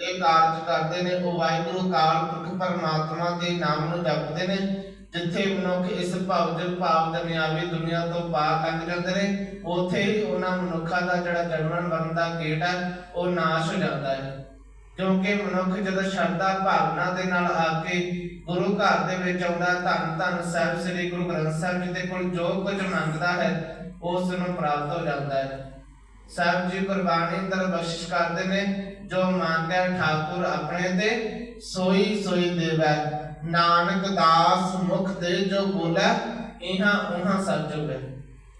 ਇਹ ਕਾਰਜ ਕਰਦੇ ਨੇ, ਉਹ ਵਾਹਿਗੁਰੂ ਅਕਾਲ ਪੁਰਖ ਪਰਮਾਤਮਾ ਦੇ ਨਾਮ ਨੂੰ ਜਪਦੇ ਨੇ, ਜਿੱਥੇ ਮਨੁੱਖ ਇਸ ਭਵਜਲ ਭਾਵ ਦੁਨਿਆਵੀ ਦੁਨੀਆ ਤੋਂ ਪਾਰ ਲੰਘ ਜਾਂਦੇ ਨੇ, ਉੱਥੇ ਉਹਨਾਂ ਮਨੁੱਖਾਂ ਦਾ ਜਿਹੜਾ ਜਨਮਨ ਮਰਨ ਦਾ ਗੇਟ ਹੈ, ਉਹ ਨਾਸ਼ ਹੋ ਜਾਂਦਾ ਹੈ। ਕਿਉਂਕਿ ਮਨੁੱਖ ਜਦੋਂ ਸ਼ਰਧਾ ਭਾਵਨਾ ਦੇ ਨਾਲ ਆ ਕੇ ਗੁਰੂ ਘਰ ਦੇ ਵਿੱਚ ਆਉਂਦਾ, ਧੰਨ ਧੰਨ ਸਾਹਿਬ ਸ੍ਰੀ ਗੁਰੂ ਗ੍ਰੰਥ ਸਾਹਿਬ ਜੀ ਦੇ ਕੋਲ ਜੋ ਕੁਝ ਮੰਗਦਾ ਹੈ, ਉਸ ਨੂੰ ਪ੍ਰਾਪਤ ਹੋ ਜਾਂਦਾ ਹੈ। ਸਾਹਿਬ ਜੀ ਕੁਰਬਾਨੀ ਅੰਦਰ ਬਖਸ਼ਿਸ਼ ਕਰਦੇ ਨੇ, ਜੋ ਮੰਗਿਆ ਠਾਕੁਰ ਆਪਣੇ ਤੇ, ਸੋਈ ਸੋਈ ਦੇਵੈ। ਨਾਨਕ ਦਾਸ ਮੁਖ ਤੇ ਜੋ ਬੋਲੇ, ਇਹਾਂ ਉਹਾਂ ਸੱਚ ਹੋਵੇ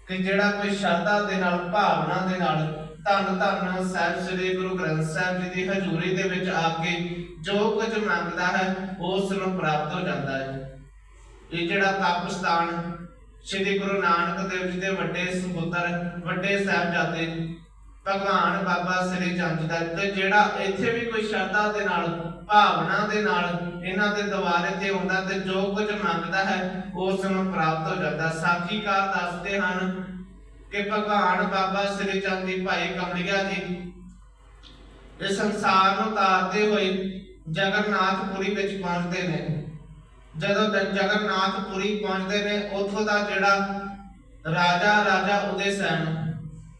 ਕਿ ਜਿਹੜਾ ਕੋਈ ਸ਼ਰਧਾ ਦੇ ਨਾਲ, ਭਾਵਨਾ ਦੇ ਨਾਲ, ਧੰਨ ਧੰਨ ਸਾਹਿਬ ਸ੍ਰੀ ਗੁਰੂ ਗ੍ਰੰਥ ਸਾਹਿਬ ਜੀ ਦੀ ਹਜ਼ੂਰੀ ਦੇ ਵਿੱਚ ਆ ਕੇ ਜੋ ਕੁਝ ਮੰਗਦਾ ਹੈ, ਉਸ ਨੂੰ ਪ੍ਰਾਪਤ ਹੋ ਜਾਂਦਾ ਹੈ। ਇਹ ਜਿਹੜਾ ਤਪਸਥਾਨ ਸ੍ਰੀ ਗੁਰੂ ਨਾਨਕ ਦੇਵ ਜੀ ਦੇ ਵੱਡੇ ਸੁਪੁੱਤਰ ਵੱਡੇ ਸਾਹਿਬਜ਼ਾਦੇ ਭਗਵਾਨ ਬਾਬਾ ਸ੍ਰੀ ਚੰਦ ਦਾ ਤੇ ਜਿਹੜਾ ਇੱਥੇ ਵੀ ਕੋਈ ਸ਼ਰਧਾ ਦੇ ਨਾਲ, ਭਾਵਨਾ ਦੇ ਨਾਲ ਇਹਨਾਂ ਦੇ ਦੁਆਰੇ ਤੇ ਆਉਂਦਾ ਤੇ ਜੋ ਕੁਝ ਮੰਗਦਾ ਹੈ, ਉਸ ਨੂੰ ਪ੍ਰਾਪਤ ਹੋ ਜਾਂਦਾ। ਸਾਖੀਕਾਰ ਦੱਸਦੇ ਹਨ ਕਿ ਭਗਵਾਨ ਬਾਬਾ ਸ੍ਰੀ ਚੰਦ ਜੀ ਭਾਈ ਕਮਲਿਆ ਜੀ ਇਸ ਸੰਸਾਰ ਨੂੰ ਤਾਰਦੇ ਹੋਏ ਜਗਨਨਾਥਪੁਰੀ ਵਿੱਚ ਪਹੁੰਚਦੇ ਨੇ। ਜਦੋਂ ਜ- ਜਗਨਨਾਥਪੁਰੀ ਪਹੁੰਚਦੇ ਨੇ, ਉੱਥੋਂ ਦਾ ਜਿਹੜਾ ਰਾਜਾ ਰਾਜਾ ਉਦੇ ਸੈਨ।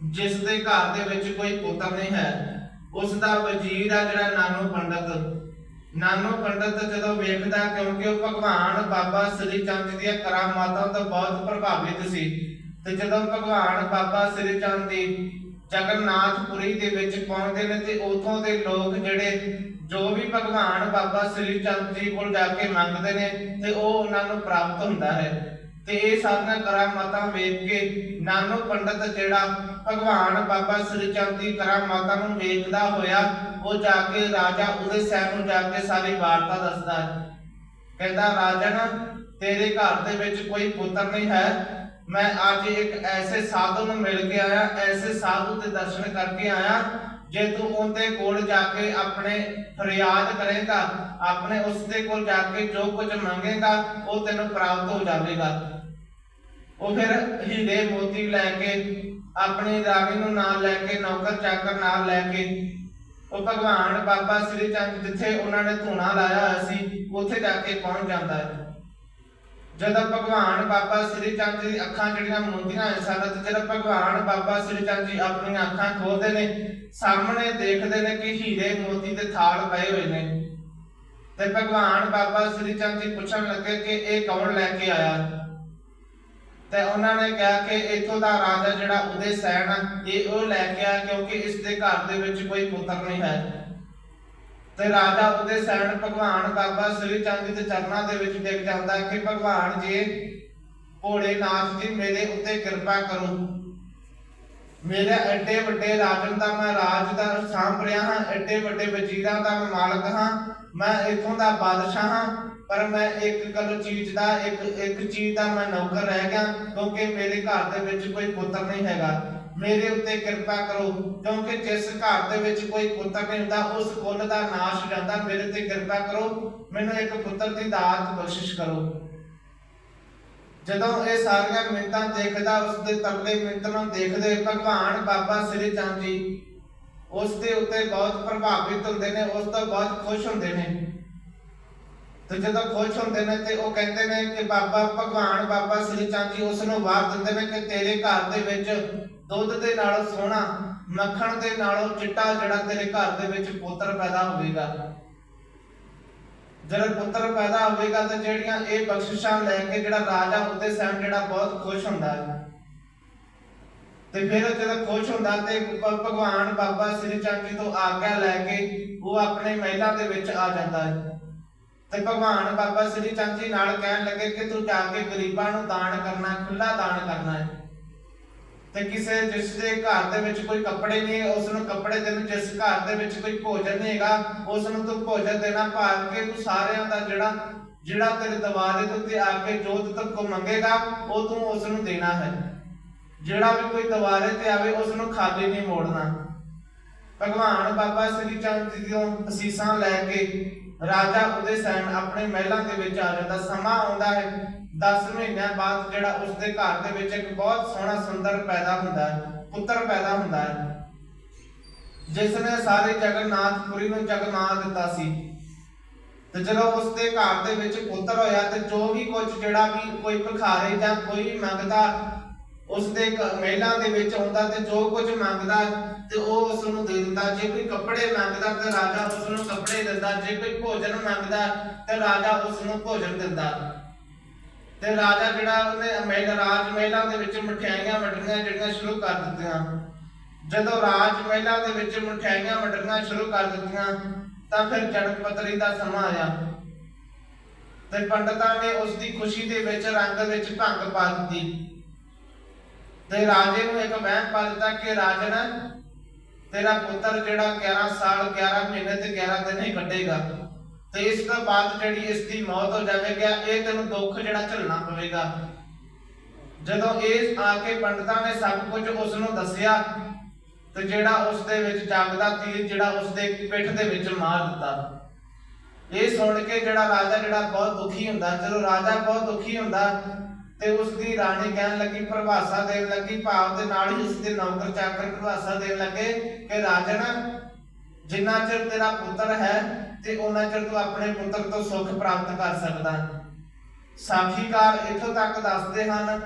ਜਿਸ ਦੇ ਘਰ ਦੇ ਵਿੱਚ ਕੋਈ ਪੁੱਤਰ ਨਹੀਂ ਹੈ। ਉਸ ਦਾ ਵਜ਼ੀਰ ਆ ਜਿਹੜਾ ਨਾਨੂ ਪੰਡਤ। ਨਾਨੂ ਪੰਡਤ ਜਦੋਂ ਵੇਖਦਾ ਕਿਉਂਕਿ ਉਹ ਭਗਵਾਨ ਬਾਬਾ ਸ੍ਰੀ ਚੰਦ ਜੀ ਦੀਆਂ ਕਰਾਮਾਤਾਂ ਤੋਂ ਬਹੁਤ ਪ੍ਰਭਾਵਿਤ ਸੀ। ਤੇ ਜਦੋਂ ਭਗਵਾਨ ਬਾਬਾ ਸ੍ਰੀ ਚੰਦ ਜੀ ਜਗਨਨਾਥਪੁਰੀ ਦੇ ਵਿੱਚ ਪਹੁੰਚਦੇ ਨੇ ਤੇ ਉਥੋਂ ਦੇ ਲੋਕ ਜਿਹੜੇ ਜੋ ਵੀ ਭਗਵਾਨ ਬਾਬਾ ਸ੍ਰੀ ਚੰਦ ਜੀ ਕੋਲ ਜਾ ਕੇ ਮੰਗਦੇ ਨੇ, ਤੇ ਉਹ ਉਹਨਾਂ ਨੂੰ ਪ੍ਰਾਪਤ ਹੁੰਦਾ ਹੈ। ਤੇ ਇਹ ਸਾਰੀਆਂ ਕਰਾਮਾਤਾਂ ਵੇਖ ਕੇ ਨਾਨੂ ਪੰਡਤ ਜਿਹੜਾ ਭਗਵਾਨ ਬਾਬਾ ਸ੍ਰੀ ਚੰਦ ਦੀ ਕਰਾਮਾਤਾਂ ਨੂੰ ਵੇਖਦਾ ਹੋਇਆ, ਉਹ ਜਾ ਕੇ ਰਾਜਾ ਉਹਦੇ ਸੈਨ ਨੂੰ ਜਾ ਕੇ ਸਾਰੀ ਵਾਰਤਾ ਦੱਸਦਾ ਹੈ। ਕਹਿੰਦਾ ਰਾਜਨ ਤੇਰੇ ਘਰ ਦੇ ਵਿੱਚ ਕੋਈ ਪੁੱਤਰ ਨਹੀਂ ਹੈ। ਮੈਂ ਅੱਜ ਇੱਕ ਐਸੇ ਸਾਧੂ ਨੂੰ ਮਿਲ ਕੇ ਆਇਆ, ਐਸੇ ਸਾਧੂ ਦੇ ਦਰਸ਼ਨ ਕਰਕੇ ਆਇਆ। ਜੇ ਤੂੰ ਉਹਦੇ ਕੋਲ ਜਾ ਕੇ ਆਪਣੇ ਫਰਿਆਦ ਕਰੇਗਾ, ਆਪਣੇ ਉਸ ਦੇ ਕੋਲ ਜਾ ਕੇ ਜੋ ਕੁਝ ਮੰਗੇਗਾ, ਉਹ ਤੈਨੂੰ ਪ੍ਰਾਪਤ ਹੋ ਜਾਵੇਗਾ। ਉਹ ਫਿਰ ਹੀਰੇ ਮੋਤੀ ਲੈ ਕੇ, ਆਪਣੀ ਰਾਣੀ ਨੂੰ ਨਾਲ ਲੈ ਕੇ, ਨੌਕਰ ਚਾਕਰ ਨਾਲ ਲੈ ਕੇ, ਉਹ ਭਗਵਾਨ ਬਾਬਾ ਸ੍ਰੀ ਚੰਦ ਜਿੱਥੇ ਉਹਨਾਂ ਨੇ ਧੂਣਾ ਲਾਇਆ ਹੋਇਆ ਸੀ, ਉੱਥੇ ਜਾ ਕੇ ਪਹੁੰਚ ਜਾਂਦਾ ਹੈ। ਜਦੋਂ ਭਗਵਾਨ ਬਾਬਾ ਸ੍ਰੀ ਚੰਦ ਜੀ ਅੱਖਾਂ ਜਿਹੜੀਆਂ ਮੁੰਦੀਆਂ ਹੋਈਆਂ ਸਨ, ਤੇ ਜਦੋਂ ਭਗਵਾਨ ਬਾਬਾ ਸ੍ਰੀ ਚੰਦ ਜੀ ਆਪਣੀਆਂ ਅੱਖਾਂ ਖੋਲਦੇ ਨੇ, ਸਾਹਮਣੇ ਦੇਖਦੇ ਨੇ ਕਿ ਹੀਰੇ ਮੋਤੀ ਦੇ ਥਾਲ ਪਏ ਹੋਏ ਨੇ। ਤੇ ਭਗਵਾਨ ਬਾਬਾ ਸ੍ਰੀ ਚੰਦ ਜੀ ਪੁੱਛਣ ਲੱਗੇ ਕਿ ਇਹ ਕੌਣ ਲੈ ਕੇ ਆਇਆ? ਤੇ ਉਹਨਾਂ ਨੇ ਕਿਹਾ ਕਿ ਇੱਥੋਂ ਦਾ ਰਾਜਾ ਜਿਹੜਾ ਉਦੇ ਸੈਨ ਇਹ ਉਹ ਲੈ ਕੇ ਆਇਆ ਕਿਉਂਕਿ ਇਸ ਦੇ ਘਰ ਦੇ ਵਿੱਚ ਕੋਈ ਪੁੱਤਰ ਨਹੀਂ ਹੈ। ਤੇ ਰਾਜਾ ਉਹਦੇ ਸੈਣ ਭਗਵਾਨ ਬਾਬਾ ਸ੍ਰੀ ਚੰਦ ਦੇ ਚਰਨਾਂ ਦੇ ਵਿੱਚ ਡਿੱਗ ਜਾਂਦਾ ਕਿ ਭਗਵਾਨ ਜੀ, ਭੋਲੇ ਨਾਥ ਜੀ, ਮੇਰੇ ਉੱਤੇ ਕਿਰਪਾ ਕਰੋ। ਮੇਰੇ ਐਡੇ ਵੱਡੇ ਰਾਜਨ ਦਾ ਮੈਂ ਰਾਜ ਦਾ ਸਾਂਭ ਰਿਹਾ ਹਾਂ, ਐਡੇ ਵੱਡੇ ਵਜ਼ੀਰਾਂ ਦਾ ਮੈਂ ਮਾਲਕ ਹਾਂ। ਮੈਂ ਇਥੋਂ ਦਾ ਬਾਦਸ਼ਾਹ ਹਾਂ, ਪਰ ਮੈਂ ਇੱਕ ਗੱਲ ਚੀਜ਼ ਦਾ, ਇੱਕ ਇੱਕ ਚੀਜ਼ ਦਾ ਮੈਂ ਨੌਕਰ ਰਹਿ ਗਿਆ, ਕਿਉਂਕਿ ਮੇਰੇ ਘਰ ਦੇ ਵਿੱਚ ਕੋਈ ਪੁੱਤਰ ਨਹੀਂ ਹੈਗਾ। ਮੇਰੇ ਉੱਤੇ ਕਿਰਪਾ ਕਰੋ, ਕਿਉਂਕਿ ਜਿਸ ਘਰ ਦੇ ਵਿੱਚ ਕੋਈ ਪੁੱਤਰ ਨਹੀਂ ਹੁੰਦਾ, ਉਸ ਕੁੱਲ ਦਾ ਨਾਸ਼ ਜਾਂਦਾ, ਮੇਰੇ ਤੇ ਕਿਰਪਾ ਕਰੋ, ਮੈਨੂੰ ਇੱਕ ਪੁੱਤਰ ਦੀ ਦਾਤ ਬਖਸ਼ਿਸ਼ ਕਰੋ। ਜਦੋਂ ਇਹ ਸਾਰੀਆਂ ਮਿੰਤਾਂ ਦੇਖਦਾ ਉਸ ਦੇ ਤਰਲੇ ਮਿੰਤ ਨੂੰ ਦੇਖਦੇ, ਭਗਵਾਨ ਬਾਬਾ ਸ੍ਰੀ ਚੰਦ ਜੀ ਉਸ ਦੇ ਉੱਤੇ ਬਹੁਤ ਪ੍ਰਭਾਵਿਤ ਹੁੰਦੇ ਨੇ, ਉਸ ਤੋਂ ਬਹੁਤ ਖੁਸ਼ ਹੁੰਦੇ ਨੇ। ਤੇ ਜਦੋਂ ਖੁਸ਼ ਹੁੰਦੇ ਨੇ ਤੇ ਉਹ ਕਹਿੰਦੇ ਨੇ ਕਿ ਬਾਬਾ ਭਗਵਾਨ, ਬਾਬਾ ਸ੍ਰੀ ਚੰਦ ਜੀ ਉਸ ਨੂੰ ਵਾਰ ਦਿੰਦੇ ਨੇ ਕਿ ਤੇਰੇ ਘਰ ਦੇ ਵਿੱਚ ਦੁੱਧ ਦੇ ਨਾਲੋਂ ਸੋਹਣਾ, ਮੱਖਣ ਦੇ ਨਾਲੋਂ ਚਿੱਟਾ ਜਿਹੜਾ ਤੇਰੇ ਘਰ ਦੇ ਵਿੱਚ ਪੁੱਤਰ ਪੈਦਾ ਹੋਵੇਗਾ। ਜਦੋਂ ਪੁੱਤਰ ਪੈਦਾ ਹੋਵੇਗਾ ਤਾਂ ਜਿਹੜੀਆਂ ਇਹ ਬਖਸ਼ਿਸ਼ਾਂ ਲੈ ਕੇ ਜਿਹੜਾ ਰਾਜਾ ਉਹਦੇ ਸੈਨ ਜਿਹੜਾ ਬਹੁਤ ਖੁਸ਼ ਹੁੰਦਾ ਹੈ। ਤੇ ਫਿਰ ਜਦੋਂ ਖੁਸ਼ ਹੁੰਦਾ ਤੇ ਭ- ਭਗਵਾਨ ਬਾਬਾ ਸ੍ਰੀ ਚੰਦ ਜੀ ਤੋਂ ਆਗਿਆ ਲੈ ਕੇ ਉਹ ਆਪਣੇ ਮਹਿਲਾ ਦੇ ਵਿੱਚ ਆ ਜਾਂਦਾ ਹੈ। ਤੇ ਭਗਵਾਨ ਬਾਬਾ ਸ੍ਰੀ ਚੰਦ ਜੀ ਨਾਲ ਕਹਿਣ ਲੱਗੇ ਕਿ ਤੂੰ ਜਾ ਕੇ ਗਰੀਬਾਂ ਨੂੰ ਦਾਨ ਕਰਨਾ ਖੁੱਲਾ ਦਾਨ ਕਰਨਾ ਹੈ। ਤੇ ਕਿਸੇ ਜਿਸ ਦੇ ਘਰ ਦੇ ਵਿੱਚ ਕੋਈ ਕੱਪੜੇ ਨਹੀਂ ਉਸ ਨੂੰ ਕੱਪੜੇ ਦੇਣ, ਜਿਸ ਘਰ ਦੇ ਵਿੱਚ ਕੋਈ ਭੋਜਨ ਨਹੀਂ ਹੈਗਾ, ਉਸ ਨੂੰ ਤੂੰ ਭੋਜਨ ਦੇਣਾ ਭਾਵ ਕਿ ਤੂੰ ਸਾਰਿਆਂ ਦਾ ਜਿਹੜਾ ਜਿਹੜਾ ਤੇਰੇ ਦਰਵਾਜ਼ੇ ਦੇ ਉੱਤੇ ਆ ਕੇ ਜੋ ਤੱਕ ਕੋ ਮੰਗੇਗਾ, ਉਹ ਤੂੰ ਉਸ ਨੂੰ ਦੇਣਾ ਹੈ। ਜਿਹੜਾ ਵੀ ਕੋਈ ਦਰਵਾਜ਼ੇ ਤੇ ਆਵੇ ਉਸ ਨੂੰ ਖਾਲੀ ਨਹੀਂ ਮੋੜਨਾ। ਭਗਵਾਨ ਬਾਬਾ ਸ੍ਰੀ ਚੰਦ ਜੀ ਤੋਂ ਅਸੀਸਾਂ ਲੈ ਕੇ ਰਾਜਾ ਉਹਦੇ ਸੈਨ ਆਪਣੇ ਮਹਿਲਾਂ ਦੇ ਵਿੱਚ ਆ ਜਾਂਦਾ। ਸਮਾਂ ਆਉਂਦਾ ਹੈ 10 ਮਹੀਨਿਆਂ ਬਾਅਦ ਜਿਹੜਾ ਉਸ ਦੇ ਘਰ ਦੇ ਵਿੱਚ ਇੱਕ ਬਹੁਤ ਸੋਹਣਾ ਸੁੰਦਰ ਪੈਦਾ ਹੁੰਦਾ ਹੈ, ਪੁੱਤਰ ਪੈਦਾ ਹੁੰਦਾ ਹੈ। ਜਿਸ ਨੇ ਸਾਰੇ ਜਗਨਨਾਥਪੁਰੀ ਨੂੰ ਜਗਮਾ ਦਿੱਤਾ ਸੀ। ਤੇ ਜਦੋਂ ਉਸ ਦੇ ਘਰ ਦੇ ਵਿੱਚ ਪੁੱਤਰ ਹੋਇਆ ਤੇ ਜੋ ਵੀ ਕੁਝ ਜਿਹੜਾ ਵੀ ਕੋਈ ਭਿਖਾਰੀ ਜਾਂ ਕੋਈ ਮੰਗਦਾ ਉਸ ਦੇ ਮਹਿਲਾਂ ਦੇ ਵਿੱਚ ਆਉਂਦਾ ਤੇ ਜੋ ਕੁਝ ਮੰਗਦਾ ਤੇ ਉਹ ਉਸ ਨੂੰ ਦੇ ਦਿੰਦਾ। ਜੇ ਕੋਈ ਕੱਪੜੇ ਮੰਗਦਾ ਤੇ ਰਾਜਾ ਉਸ ਨੂੰ ਕੱਪੜੇ ਦਿੰਦਾ। ਜੇ ਕੋਈ ਭੋਜਨ ਮੰਗਦਾ ਤੇ ਰਾਜਾ ਉਸ ਨੂੰ ਭੋਜਨ ਦਿੰਦਾ। ਤੇ ਰਾਜਾ ਜਿਹੜਾ ਉਹਨੇ ਮਹਿਲ ਰਾਜ ਮਹਿਲਾਂ ਦੇ ਵਿੱਚ ਮਠਿਆਈਆਂ ਵੰਡਣੀਆਂ ਜਿਹੜੀਆਂ ਸ਼ੁਰੂ ਕਰ ਦਿੱਤੀਆਂ। ਜਦੋਂ ਰਾਜ ਮਹਿਲਾਂ ਦੇ ਵਿੱਚ ਮਠਿਆਈਆਂ ਵੰਡਣੀਆਂ ਸ਼ੁਰੂ ਕਰ ਦਿੱਤੀਆਂ, ਤਾਂ ਫਿਰ ਜਨਮਪਤਰੀ ਦਾ ਸਮਾਂ ਆਇਆ। ਤੇ ਪੰਡਤਾਂ ਨੇ ਉਸ ਦੀ ਖੁਸ਼ੀ ਦੇ ਵਿੱਚ ਰੰਗ ਵਿੱਚ ਭੰਗ ਪਾ ਦਿੱਤੀ। ਤੇ ਰਾਜੇ ਨੂੰ ਇੱਕ ਵਹਿਮ ਪਾ ਦਿੱਤਾ ਕਿ ਰਾਜਨ, ਤੇਰਾ ਪੁੱਤਰ ਜਿਹੜਾ 11 ਸਾਲ 11 ਮਹੀਨੇ ਤੇ 11 ਦਿਨ ਹੀ ਕੱਢੇਗਾ। ਤੇ ਇਸ ਤੋਂ ਬਾਅਦ ਜਿਹੜੀ ਇਸ ਦੀ ਮੌਤ ਹੋ ਜਾਵੇਗਾ, ਇਹ ਤੈਨੂੰ ਦੁੱਖ ਜਿਹੜਾ ਝੱਲਣਾ ਪਵੇਗਾ। ਜਦੋਂ ਇਹ ਆ ਕੇ ਪੰਡਤਾਂ ਨੇ ਸਭ ਕੁਝ ਉਸ ਨੂੰ ਦੱਸਿਆ, ਤੇ ਜਿਹੜਾ ਉਸ ਦੇ ਵਿੱਚ ਜਗਦਾ ਤੀਰ ਜਿਹੜਾ ਉਸ ਦੇ ਪਿੱਠ ਦੇ ਵਿੱਚ ਮਾਰ ਦਿੱਤਾ। ਇਹ ਸੁਣ ਕੇ ਜਿਹੜਾ ਰਾਜਾ ਜਿਹੜਾ ਬਹੁਤ ਦੁਖੀ ਹੁੰਦਾ, ਜਦੋਂ ਰਾਜਾ ਬਹੁਤ ਦੁਖੀ ਹੁੰਦਾ ਤੇ ਉਸ ਦੀ ਰਾਣੀ ਕਹਿਣ ਲੱਗੀ, ਪ੍ਰਭਾਸ਼ਾ ਦੇਣ ਲੱਗੀ, ਭਾਵ ਦੇ ਨਾਲ ਹੀ ਉਸ ਦੇ ਨੌਕਰ ਚਾਕਰ ਪ੍ਰਭਾਸ਼ਾ ਦੇਣ ਲੱਗੇ ਕਿ ਰਾਜਨ, ਜਿੰਨਾ ਚਿਰ ਤੇਰਾ ਪੁੱਤਰ ਹੈ ਤੇ ਉਹਨਾਂ ਚਿਰ ਤੂੰ ਆਪਣੇ ਪੁੱਤਰ ਤੋਂ ਸੁੱਖ ਪ੍ਰਾਪਤ ਕਰ ਸਕਦਾ। ਸਾਖੀਕਾਰ ਇਥੋਂ ਤੱਕ ਦੱਸਦੇ ਹਨ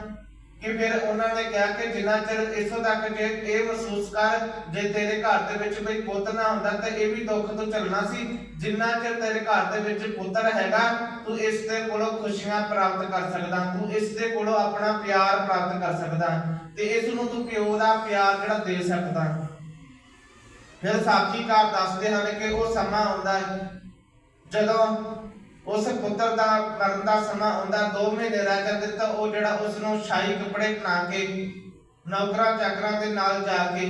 ਕਿ ਫਿਰ ਉਹਨਾਂ ਨੇ ਕਿਹਾ ਕਿ ਜਿੰਨਾ ਚਿਰ ਇਥੋਂ ਤੱਕ ਜੇ ਇਹ ਮਹਿਸੂਸ ਕਰ, ਜੇ ਤੇਰੇ ਘਰ ਦੇ ਵਿੱਚ ਕੋਈ ਪੁੱਤ ਨਾ ਹੁੰਦਾ ਤਾਂ ਇਹ ਵੀ ਦੁੱਖ ਤੋਂ ਚੱਲਣਾ ਸੀ। ਜਿੰਨਾ ਚਿਰ ਤੇਰੇ ਘਰ ਦੇ ਵਿੱਚ ਪੁੱਤਰ ਹੈਗਾ, ਤੂੰ ਇਸ ਦੇ ਕੋਲੋਂ ਖੁਸ਼ੀਆਂ ਪ੍ਰਾਪਤ ਕਰ ਸਕਦਾ, ਤੂੰ ਇਸ ਦੇ ਕੋਲੋਂ ਆਪਣਾ ਪਿਆਰ ਪ੍ਰਾਪਤ ਕਰ ਸਕਦਾ ਤੇ ਇਸ ਨੂੰ ਤੂੰ ਪਿਓ ਦਾ ਪਿਆਰ ਜਿਹੜਾ ਦੇ ਸਕਦਾ। ਫਿਰ ਸਾਖੀਕਾਰ ਦੱਸਦੇ ਹਨ ਕਿ ਉਹ ਸਮਾਂ ਆਉਂਦਾ ਹੈ ਜਦੋਂ ਉਸ ਪੁੱਤਰ ਦਾ ਮਰਨ ਦਾ ਸਮਾਂ ਆਉਂਦਾ 2 ਮਹੀਨੇ ਰਹਿ ਜਾਂਦੇ ਤਾਂ ਉਹ ਜਿਹੜਾ ਉਸ ਨੂੰ ਸ਼ਾਹੀ ਕੱਪੜੇ ਬਣਾ ਕੇ, ਨੌਕਰਾਂ ਚਾਕਰਾਂ ਦੇ ਨਾਲ ਜਾ ਕੇ,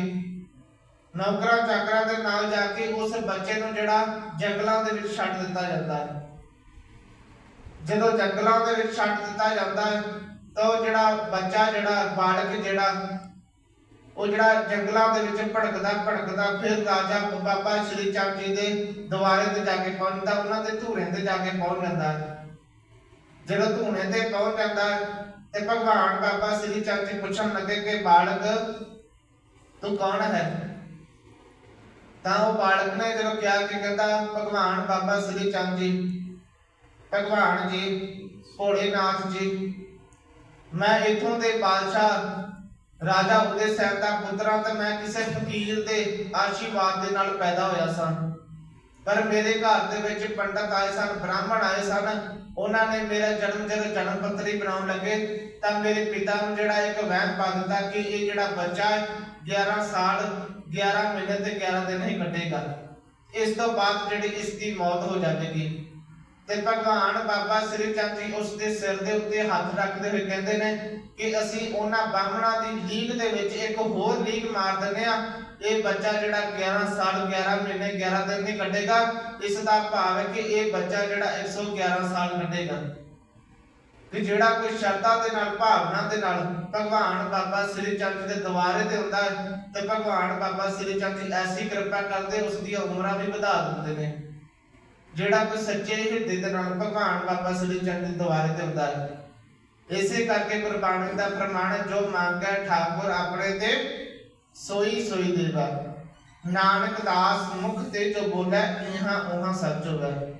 ਨੌਕਰਾਂ ਚਾਕਰਾਂ ਦੇ ਨਾਲ ਜਾ ਕੇ ਉਸ ਬੱਚੇ ਨੂੰ ਜਿਹੜਾ ਜੰਗਲਾਂ ਦੇ ਵਿੱਚ ਛੱਡ ਦਿੱਤਾ ਜਾਂਦਾ ਹੈ। ਜਦੋਂ ਜੰਗਲਾਂ ਦੇ ਵਿੱਚ ਛੱਡ ਦਿੱਤਾ ਜਾਂਦਾ ਹੈ ਤਾਂ ਉਹ ਜਿਹੜਾ ਬੱਚਾ, ਜਿਹੜਾ ਬਾਲਕ ਜਿਹੜਾ ਉਹ ਜਿਹੜਾ ਜੰਗਲਾਂ ਦੇ ਵਿੱਚ ਭੜਕਦਾ ਭੜਕਦਾ, ਫਿਰ ਰਾਜਾ ਬਾਬਾ ਸ਼੍ਰੀ ਚੰਦ ਜੀ ਦੇ ਦੁਆਰੇ ਤੇ ਜਾ ਕੇ ਪਹੁੰਚਦਾ, ਉਹਨਾਂ ਦੇ ਧੂਰੇ ਤੇ ਜਾ ਕੇ ਪਹੁੰਚ ਜਾਂਦਾ। ਜਦੋਂ ਧੂਣੇ ਤੇ ਪਹੁੰਚ ਜਾਂਦਾ ਤੇ ਭਗਵਾਨ ਬਾਬਾ ਸ਼੍ਰੀ ਚੰਦ ਜੀ ਪੁੱਛਣ ਲੱਗੇ ਕਿ ਬਾਲਕ, ਤੂੰ ਕੌਣ ਹੈ? ਤਾਂ ਉਹ ਬਾਲਕ ਨੇ ਜਦੋਂ ਕਿਹਾ ਕਿ ਕਹਿੰਦਾ, ਭਗਵਾਨ ਬਾਬਾ ਸ਼੍ਰੀ ਚੰਦ ਜੀ, ਭਗਵਾਨ ਜੀ, ਭੋਲੇਨਾਥ ਜੀ, ਮੈਂ ਇਥੋਂ ਦੇ ਬਾਦਸ਼ਾਹ ਰਾਜਾ ਉਦੇ ਸੈਨ ਦਾ ਪੁੱਤਰਾਂ ਤੇ ਮੈਂ ਕਿਸੇ ਫਕੀਰ ਦੇ ਆਸ਼ੀਰਵਾਦ ਦੇ ਨਾਲ ਪੈਦਾ ਹੋਇਆ ਸਾਂ। ਪਰ ਮੇਰੇ ਘਰ ਦੇ ਵਿੱਚ ਪੰਡਤ ਆਏ ਸਨ, ਬ੍ਰਾਹਮਣ ਆਏ ਸਨ। ਉਹਨਾਂ ਨੇ ਮੇਰਾ ਜਨਮ ਜਦੋਂ ਜਨਮ ਪੱਤਰੀ ਬਣਾਉਣ ਲੱਗੇ, ਤਾਂ ਮੇਰੇ ਪਿਤਾ ਨੂੰ ਜਿਹੜਾ ਇੱਕ ਵਹਿਮ ਪਾ ਦਿੱਤਾ ਕਿ ਇਹ ਜਿਹੜਾ ਬੱਚਾ ਹੈ 11 ਸਾਲ 11 ਮਹੀਨੇ ਤੇ 11 ਦਿਨ ਹੀ ਕੱਢੇਗਾ। ਇਸ ਤੋਂ ਬਾਅਦ ਜਿਹੜੀ ਇਸ ਦੀ ਮੌਤ ਹੋ ਜਾਵੇਗੀ। ਤੇ ਭਗਵਾਨ ਬਾਬਾ ਸ੍ਰੀ ਚੰਦ ਜੀ ਉਸ ਦੇ ਸਿਰ ਦੇ ਉੱਤੇ ਹੱਥ ਰੱਖਦੇ ਹੋਏ ਕਹਿੰਦੇ ਨੇ ਕਿ ਅਸੀਂ ਉਹਨਾਂ ਬਾਹਮਣਾਂ ਦੀ ਲੀਗ ਦੇ ਵਿੱਚ ਇੱਕ ਹੋਰ ਲੀਗ ਮਾਰ ਦਿੰਦੇ ਆ ਇਹ ਬੱਚਾ ਜਿਹੜਾ 11 ਸਾਲ 11 ਮਹੀਨੇ 11 ਦਿਨ ਨਹੀਂ ਕੱਢੇਗਾ। ਇਸ ਦਾ ਭਾਵ ਹੈ ਕਿ ਇਹ ਬੱਚਾ ਜਿਹੜਾ 111 ਸਾਲ ਕੱਢੇਗਾ। ਕਿ ਜਿਹੜਾ ਕੋਈ ਸ਼ਰਧਾ ਦੇ ਨਾਲ, ਭਾਵਨਾ ਦੇ ਨਾਲ ਭਗਵਾਨ ਬਾਬਾ ਸ੍ਰੀ ਚੰਦ ਦੇ ਦੁਆਰੇ ਤੇ ਹੁੰਦਾ ਹੈ, ਤੇ ਭਗਵਾਨ ਬਾਬਾ ਸ੍ਰੀ ਚੰਦ ਜੀ ਐਸੀ ਕਿਰਪਾ ਕਰਦੇ, ਉਸ ਦੀਆਂ ਉਮਰਾਂ ਵੀ ਵਧਾ ਦਿੰਦੇ ਨੇ। ਜਿਹੜਾ ਕੋਈ ਸੱਚੇ ਹਿਰਦੇ ਦੇ ਨਾਲ ਭਗਵਾਨ ਬਾਬਾ ਸ੍ਰੀ ਚੰਦ ਦੁਆਰੇ ਤੇ ਹੁੰਦਾ ਹੈ। ਇਸੇ ਕਰਕੇ ਗੁਰਬਾਣੀ ਦਾ ਪ੍ਰਮਾਣ ਜੋ ਮੰਗੈ ਠਾਕੁਰ ਆਪਣੇ ਤੇ ਸੋਈ ਸੋਈ ਦੇਵਾ। ਨਾਨਕ ਦਾਸ ਮੁਖ ਤੇ ਜੋ ਬੋਲੇ, ਇਹਾਂ ਉਹਾਂ ਸੱਚ ਹੋਵੇ।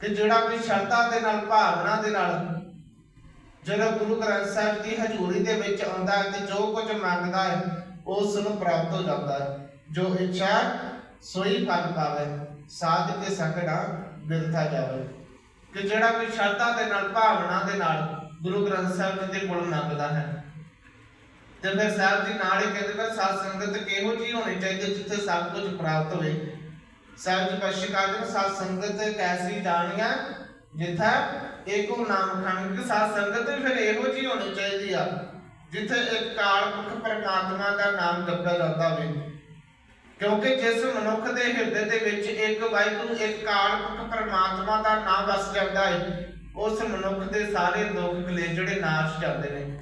ਕਿ ਜਿਹੜਾ ਕੋਈ ਸ਼ਰਧਾ ਦੇ ਨਾਲ, ਭਾਵਨਾ ਦੇ ਨਾਲ ਜਦੋਂ ਗੁਰੂ ਗ੍ਰੰਥ ਸਾਹਿਬ ਦੀ ਹਜ਼ੂਰੀ ਦੇ ਵਿੱਚ ਆਉਂਦਾ ਹੈ ਤੇ ਜੋ ਕੁਝ ਮੰਗਦਾ ਹੈ, ਉਸ ਨੂੰ ਪ੍ਰਾਪਤ ਹੋ ਜਾਂਦਾ ਹੈ। ਜੋ ਇੱਛਾ ਸੋਈ ਫਲ ਪਾਵੇ। ਸਾਧ ਕੇ ਸੰਗੜਾ ਬਿਰਥਾ ਜਾਵੇ। ਕਿ ਜਿਹੜਾ ਕੋਈ ਸ਼ਰਧਾ ਦੇ ਨਾਲ, ਭਾਵਨਾ ਦੇ ਨਾਲ ਗੁਰੂ ਗ੍ਰੰਥ ਸਾਹਿਬ ਜੀ ਦੇ ਕੋਲ ਮੰਗਦਾ ਹੈ। ਤੇ ਸਾਹਿਬ ਜੀ ਨਾਲ ਹੀ ਕਹਿੰਦੇ ਨੇ, ਸਾਧ ਸੰਗਤ ਕਿਹੋ ਜੀ ਹੋਣੀ ਚਾਹੀਦੀ ਜਿੱਥੇ ਸਭ ਕੁਝ ਪ੍ਰਾਪਤ ਹੋਵੇ। ਸਾਹਿਬ ਜੀ ਪਛਿਕਾਰ ਦੇ ਸਾਧ ਸੰਗਤ ਕੈਸੀ ਜਾਣੀਆਂ? ਜਿੱਥਾ ਏਕੋ ਨਾਮ ਖੰਡ ਕਿ ਸਾਧ ਸੰਗਤ ਵੀ ਫਿਰ ਇਹੋ ਜੀ ਹੋਣੀ ਚਾਹੀਦੀ ਆ, ਜਿੱਥੇ ਇੱਕ ਕਾਲ ਪੁਰਖ ਪਰਮਾਤਮਾ ਦਾ ਨਾਮ ਜਪਿਆ ਜਾਂਦਾ ਹੋਵੇ। ਕਿਉਂਕਿ ਜਿਸ ਮਨੁੱਖ ਦੇ ਹਿਰਦੇ ਦੇ ਵਿੱਚ ਇੱਕ ਵਾਹਿਗੁਰੂ, ਇੱਕ ਕਾਲ ਪਰਮਾਤਮਾ ਦਾ ਨਾਮ ਵਸ ਜਾਂਦਾ ਹੈ, ਉਸ ਮਨੁੱਖ ਦੇ ਸਾਰੇ ਦੁੱਖ ਕਲੇਸ਼ ਨਾਸ਼ ਜਾਂਦੇ ਨੇ।